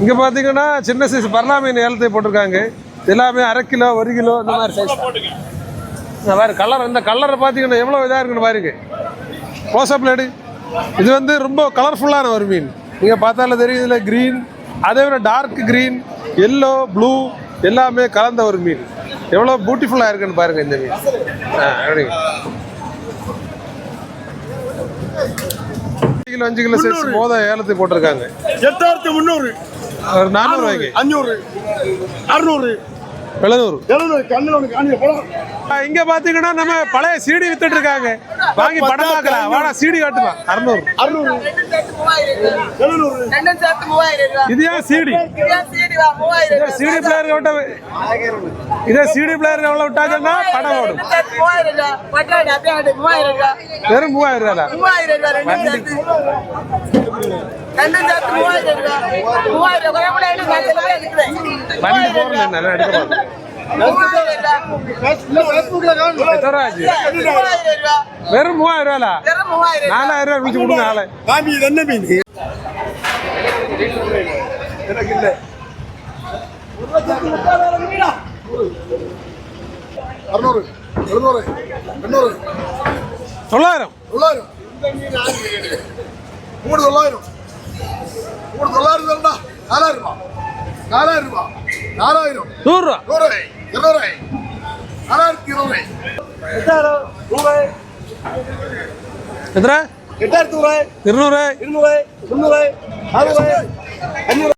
இங்க பாத்தீங்கன்னா சின்ன சைஸ் பர்ணாமீன் மீன் ஏலத்தை போட்டிருக்காங்க. எல்லாமே அரை கிலோ ஒரு கிலோ இந்த மாதிரி சைஸ் இந்த மாதிரி கலர் இந்த கலரை பார்த்தீங்கன்னா எவ்வளோ இதாக இருக்குன்னு பாருங்க. க்ளோஸ்அப்பில் எடு. இது வந்து ரொம்ப கலர்ஃபுல்லான ஒரு மீன். நீங்கள் பார்த்தாலே தெரியும் இதில் க்ரீன் அதே விட டார்க் க்ரீன் எல்லோ ப்ளூ எல்லாமே கலந்த ஒரு மீன். எவ்வளோ பியூட்டிஃபுல்லாக இருக்குன்னு பாருங்க இந்த மீன். ஆ கிலோ அஞ்சு கிலோ சைஸ் மோத ஏலத்தை போட்டிருக்காங்க. எட்டாயிரத்தி முந்நூறு. நானூறு அஞ்சூறு அறுநூறு. எழுநூறு. கண்ணில் ஒன்று இங்க பாத்தீங்கன்னா நம்ம பழைய சீடி வித்துட்டு இருக்காங்க. வாங்கி படம் பார்க்கலாம். வாடா சீடி காட்டுமா. அறுநூறு. அறுநூறு. வெறும் மூவாயிரம் மூவாயிரம் ரூபாய் நல்லா எடுக்க வெறும் மூவாயிரம் ரூபாய் வெறும் மூவாயிரம் ரூபா. நாலாயிரம் ரூபாய் விழிச்சு கொடுங்க நாளை. காமி இது என்ன மீன் எனக்கு இல்லை அறுநூறு எழுநூறு எண்ணூறு தொள்ளாயிரம். தொள்ளாயிரம் மூணு தொள்ளாயிரம் மூணு தொள்ளாயிரம் நாலாயிரம் ரூபா நாலாயிரம் ரூபா. நாலாயிரம் நூறுரூவா நூறு இருநூறு நாலாயிரத்தி இருநூறு எட்டாயிரம் ரூபாய் எத்தனை எட்டாயிரத்தி ரூபாய் இருநூறு இருநூறு முந்நூறு அறுநூறு அஞ்சூறு